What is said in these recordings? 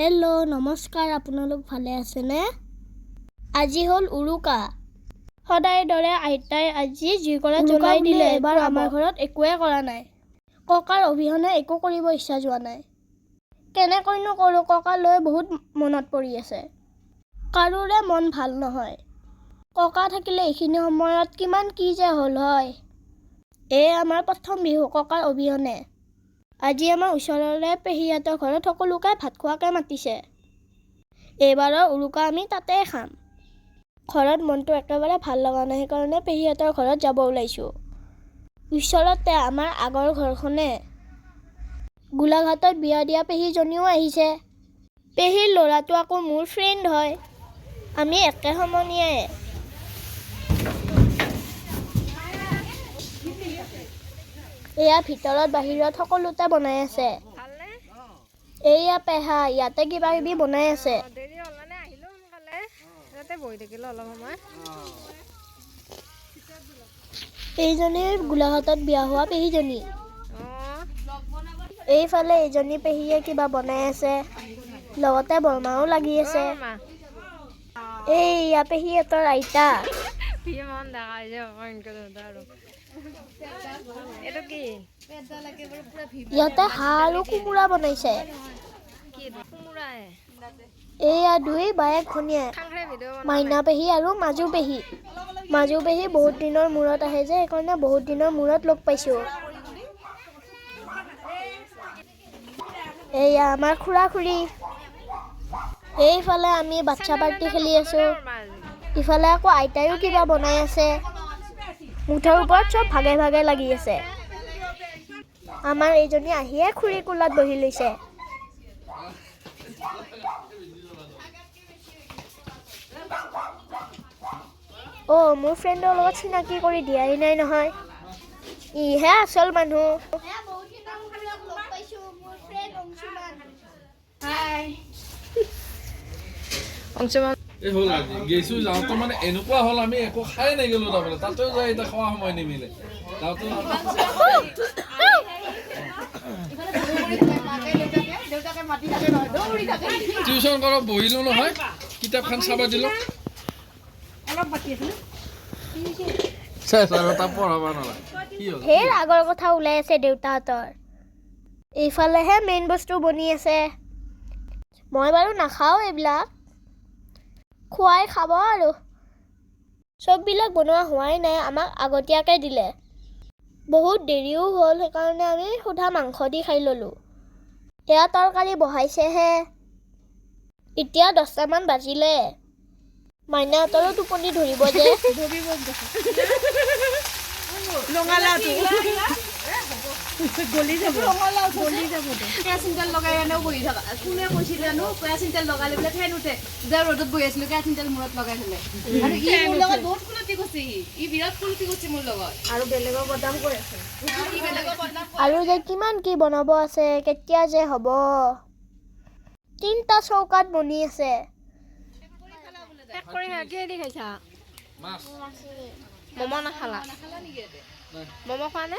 Hello নমস্কাৰ আপোনালোক ভালে আছেনে? আজি হ'ল উৰুকা। সদায় দৰে আইতাই আজি যি কৰা জ্বলাই দিলে এবাৰ আমাৰ ঘৰত একোৱে কৰা নাই। ককাৰ অবিহনে একো কৰিব ইচ্ছা যোৱা নাই। কেনেকৈনো কৰোঁ ককালৈ বহুত মনত পৰি আছে। কাৰোৰে মন ভাল নহয়। ককা থাকিলে এইখিনি সময়ত কিমান কি যে হ'ল হয়। এই আমাৰ প্ৰথম বিহু ককাৰ অবিহনে। আজি আমাৰ ওচৰৰে পেহীহঁতৰ ঘৰত সকলোকে ভাত খোৱাকৈ মাতিছে। এইবাৰৰ উৰুকা আমি তাতে খাম। ঘৰত মনটো একেবাৰে ভাল লগা নাই সেইকাৰণে পেহীহঁতৰ ঘৰত যাব ওলাইছোঁ। ওচৰতে আমাৰ আগৰ ঘৰখনে। গোলাঘাটত বিয়া দিয়া পেহীজনীও আহিছে। পেহীৰ ল'ৰাটো আকৌ মোৰ ফ্ৰেণ্ড হয়। আমি একে সমনীয়াই। এয়া ভিতৰত বাহিৰত সকলোতে বনাই আছে। এইয়া পেহা ইয়াতে কিবা কিবি বনাই আছে। মানে আহিলো সোনকালে। ইয়াতে বহি থাকিলো অলপ সময়। এইজনী গোলাঘাটত বিয়া হোৱা পেহীজনী। এইফালে এইজনী পেহীয়ে কিবা বনাই আছে। লগতে বৰমাও লাগি আছে। এইয়া পেহীহঁতৰ আইতা। এইটো কি? ইয়াতে হাঁহ আৰু কুকুৰা বনাইছে এইয়া দুই বায়েক ভনীয়েক বনালে মাইনা পেহী আৰু মাজু পেহী। মাজু পেহী বহুত দিনৰ মূৰত আহে যে সেইকাৰণে বহুত দিনৰ মূৰত লগ পাইছোঁ। এইয়া আমাৰ খুৰা খুৰী এইফালে আমি বাচ্ছা পাৰ্টি খেলি আছোঁ। ইফালে আকৌ আইতায়ো কিবা বনাই আছে। মুঠৰ ওপৰত চব ভাগে ভাগে লাগি আছে। আমাৰ এইজনী আহিয়ে খুৰী কোলাত বহি লৈছে। অ' মোৰ ফ্ৰেণ্ডৰ লগত চিনাকি কৰি দিয়াই নাই নহয়। ইহে আচল মানুহ। অংশুমান। এই হ'ল আজি। গেছো যাওঁতে মানে এনেকুৱা হ'ল আমি একো খাই নাগিলো তাৰমানে। তাতেও যাই এতিয়া খোৱা সময় নিমিলে। যাওঁতে। টিউচন কৰক বহিলো নহয়। কিতাপখন চাব দিলো। এইফালেহে মেইন বস্তু বনি আছে। মই বাৰু নাখাওঁ এইবিলাক। খুৱাই খাব আৰু। চববিলাক বনোৱা হোৱাই নাই আমাক আগতীয়াকৈ দিলে। বহুত দেৰিও হ'ল সেইকাৰণে আমি সোধা মাংস দি খাই ল'লোঁ। এয়া তৰকাৰী বহাইছেহে। এতিয়া দহটামান বাজিলে। মাইনাহঁতৰো টোপনি ধৰিব যে। কেৰাচিন তেল লগাই এনেও বহি থকা। কোনে কৈছিল জানো? কেৰাচিন তেল লগাই লৈ ফেন উঠে। যেতিয়া ৰ'দত বহি আছিলো কেৰাচিন তেল মূৰত লগাই থলে। আৰু ই মোৰ লগত বহুত কুলতি কৰিছে সি ই বিৰাট কুলতি কৰিছে মোৰ লগত। আৰু বেলেগৰ বদাম কৰি আছে। ই বেলেগৰ বদনাম আৰু যে কিমান কি বনাব আছে কেতিয়া যে হ'ব। তিনিটা চৌকাত বনি আছে। ম'ম' নাখালা? ম'ম' খোৱা নে?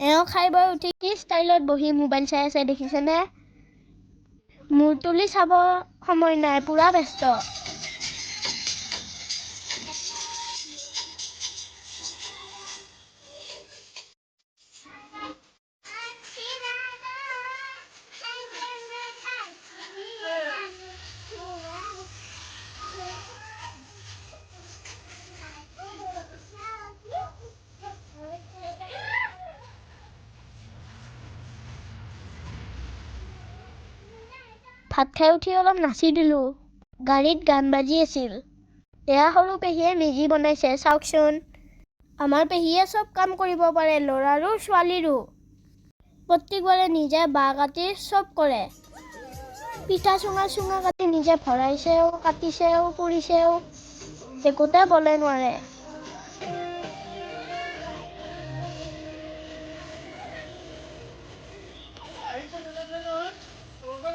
এওঁ খাই বৈ উঠি কি ষ্টাইলত বহি মোবাইল চাই আছে দেখিছেনে? মূৰ তুলি চাব সময় নাই পূৰা ব্যস্ত। ভাত খাই উঠি অলপ নাচি দিলোঁ। গাড়ীত গান বাজি আছিল। এয়া সৰু পেহীয়ে মেগী বনাইছে, চাওকচোন। আমাৰ পেহীয়ে চব কাম কৰিব পাৰে, ল'ৰাৰো, ছোৱালীৰো। প্ৰত্যেকবাৰে নিজে বাঁহ কাটি চব কৰে। পিঠা চুঙা চুঙা কাটি নিজে ভৰাইছেও, কাটিছেও, পুৰিছেও, একোতে বলে নোৱাৰে।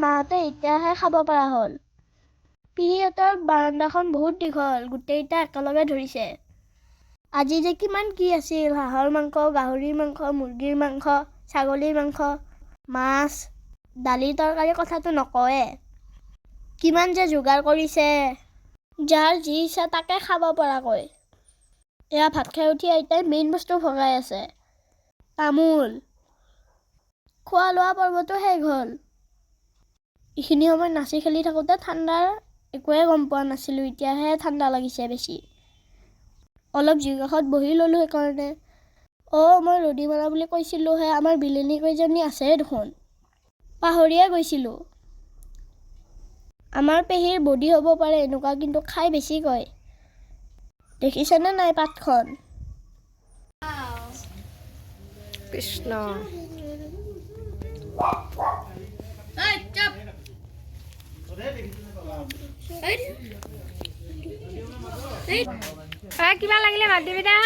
মাহঁতে এতিয়াহে খাব পৰা হ'ল। পিহিহঁতৰ বাৰাণ্ডাখন বহুত দীঘল গোটেইকেইটা একেলগে ধৰিছে। আজি যে কিমান কি আছিল হাঁহৰ মাংস গাহৰিৰ মাংস মুৰ্গীৰ মাংস ছাগলীৰ মাংস মাছ দালি তৰকাৰী কথাটো নকওঁৱে। কিমান যে যোগাৰ কৰিছে যাৰ যি ইচ্ছা তাকে খাব পৰাকৈ। এয়া ভাত খাই উঠি আইতাই মেইন বস্তু ভগাই আছে। তামোল। খোৱা লোৱা পৰ্বটো শেষ হ'ল। এইখিনি সময় নাচি খেলি থাকোঁতে ঠাণ্ডাৰ একোৱে গম পোৱা নাছিলোঁ এতিয়াহে ঠাণ্ডা লাগিছে বেছি। অলপ জুই কাষত বহি ল'লোঁ সেইকাৰণে। অঁ মই ৰদী মাৰা বুলি কৈছিলোঁহে আমাৰ বিলেনী কেইজনী আছে দেখোন। পাহৰিয়ে গৈছিলোঁ। আমাৰ পেহীৰ বডি হ'ব পাৰে এনেকুৱা কিন্তু খাই বেছি কয়। দেখিছেনে নাই পাতখন? কৃষ্ণ। কিবা লাগিলে মাত দিবি দা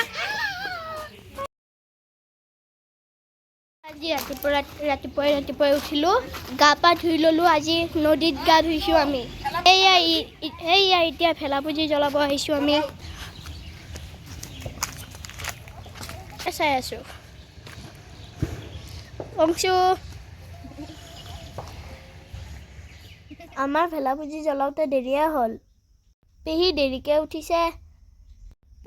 আজি ৰাতিপুৱা ৰাতিপুৱাই ৰাতিপুৱাই উঠিলোঁ, গা পা ধুই ল'লোঁ, আজি নদীত গা ধুইছোঁ আমি। ই- ই- এতিয়া ভেলা পুজি জ্বলাব আহিছোঁ আমি। চাই আছোঁ। অংশু। আমাৰ ভেলা পুজি জ্বলাওঁতে দেৰিয়ে হ'ল। পেহী দেৰিকৈ উঠিছে।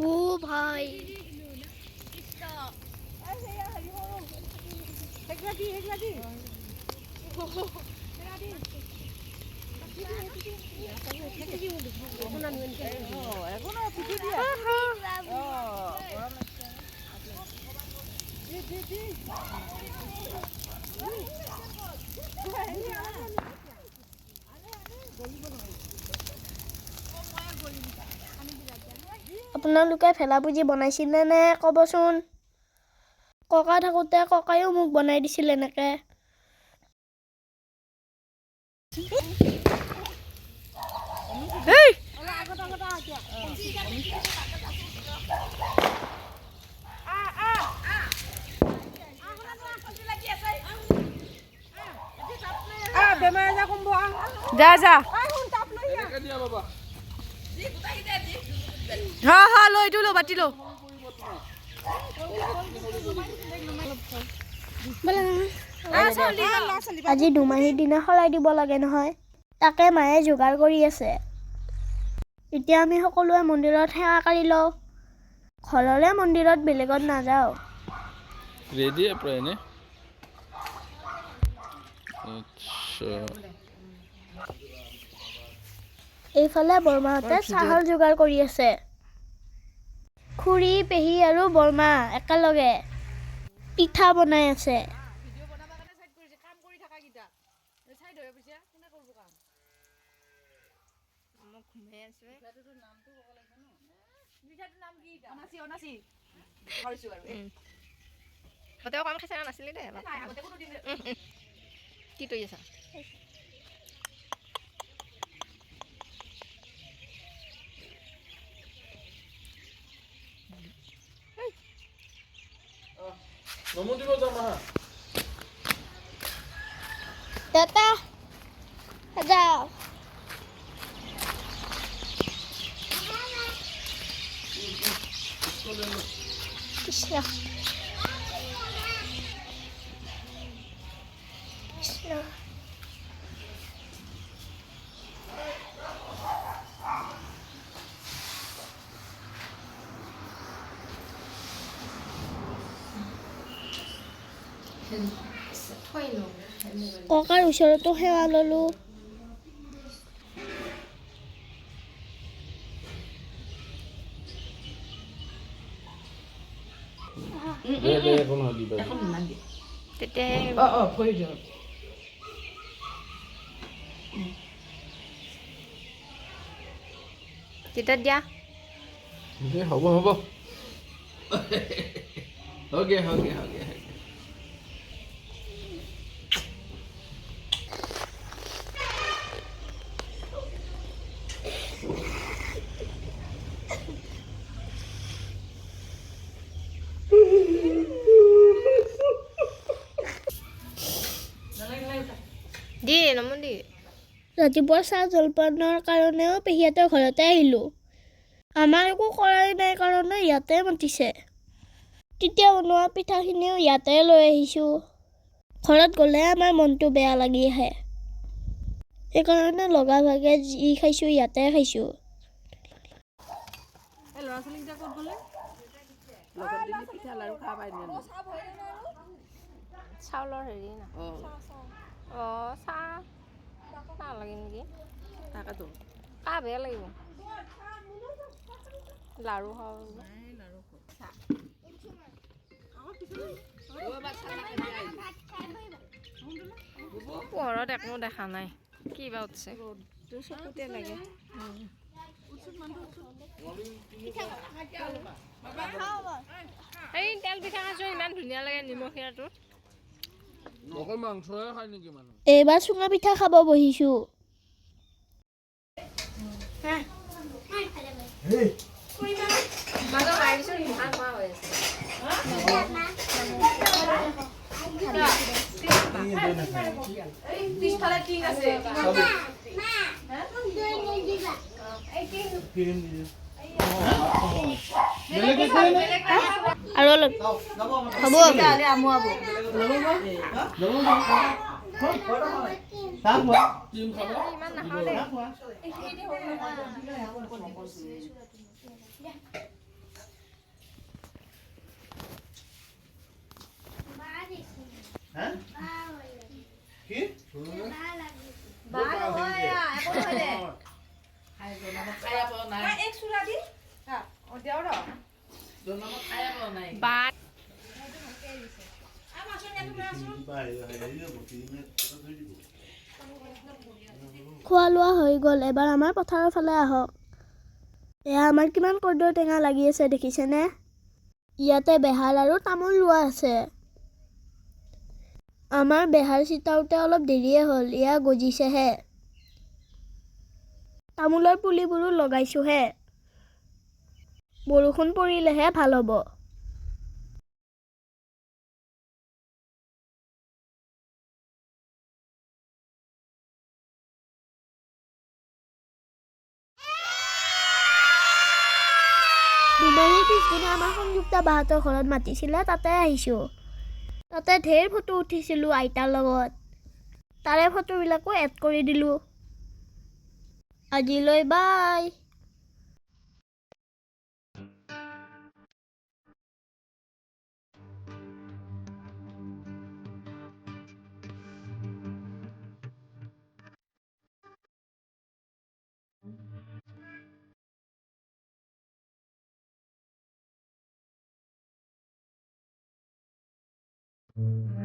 ও ভাই। সেইগিলা আপোনালোকে ভেলা পুজি বনাইছিলে নে ক'বচোন ককা থাকোঁতে ককায়ো মোক বনাই দিছিল এনেকৈ যা যা হা হা লৈ এইটো লো বাতি লো। আজি দুমাহীৰ দিনা সলাই দিব লাগে নহয়। তাকে মায়ে যোগাৰ কৰি আছে। এতিয়া আমি সকলোৱে মন্দিৰত সেৱা কাঢ়ি লওঁ। ঘৰৰে মন্দিৰত বেলেগত নাযাওঁ। নে আচ্ছা। এইফালে বৰমাহঁতে চাহৰ যোগাৰ কৰি আছে। খুৰী পেহী আৰু বৰমা একেলগে পিঠা বনাই আছে। ভিডিঅ' বনাবৰ কাৰণে Vamos onde vou ha. Tata. Ada. Já. Já. ককাৰ ওচৰতো সেৱা ল'লোঁ দে দে একো নহয় দিবা তেতিয়াহে অঁ অঁ ভৰি দিয়ক তেতিয়া দিয়া দে হ'ব হ'ব হগে হগে হগে দি ৰাতিপুৱা চাহ জলপানৰ কাৰণেও পেহীহঁতৰ ঘৰতে আহিলোঁ। আমাৰ একো কৰাই নাই কাৰণে ইয়াতে মাতিছে। তেতিয়া বনোৱা পিঠাখিনিও ইয়াতে লৈ আহিছোঁ। ঘৰত গ'লে আমাৰ মনটো বেয়া লাগি আহে। সেইকাৰণে লগা ভাগে যি খাইছোঁ ইয়াতে খাইছোঁ। এই ল'ৰা ছোৱালীকেইটা ক'ত গ'লে? লগত দিলে পিঠা লাৰু খাব পাৰিম চাউলৰ হেৰি না। অঁ। অঁ চাহ নালাগে নেকি? তাকেতো। চাহ বেয়া লাগিব। লাৰু খাওঁ পোহৰত একো দেখা নাই। কি বা উঠছে? চকুতে লাগে এই তেল পিঠা খাইছোঁ ইমান ধুনীয়া লাগে নিমখীয়াটো এবার চুঙা পিঠা খাব বহিছো ঠিক আছে আৰু অলপ হ'ব ক্ৰীম খোৱা লোৱা হৈ গ'ল। এবাৰ আমাৰ পথাৰৰ ফালে আহক। এয়া আমাৰ কিমান কৰ্দৈ টেঙা লাগি আছে, দেখিছেনে? ইয়াতে বেহাৰ আৰু তামোল ৰোৱা আছে। আমাৰ বেহাৰ চিটাওতে অলপ দেৰিয়ে হ'ল। এয়া গজিছেহে। তামোলৰ পুলিবোৰো লগাইছোঁহে। বৰষুণ পৰিলেহে ভাল হ'ব। দুমাহীৰ পিছদিনা আমাৰ সংযুক্তা বাহঁতৰ ঘৰত মাতিছিলে তাতে আহিছোঁ। তাতে ঢেৰ ফটো উঠিছিলোঁ আইতাৰ লগত। তাৰে ফটোবিলাকো এড কৰি দিলোঁ। Aji lôi bye. Thank mm -hmm. you.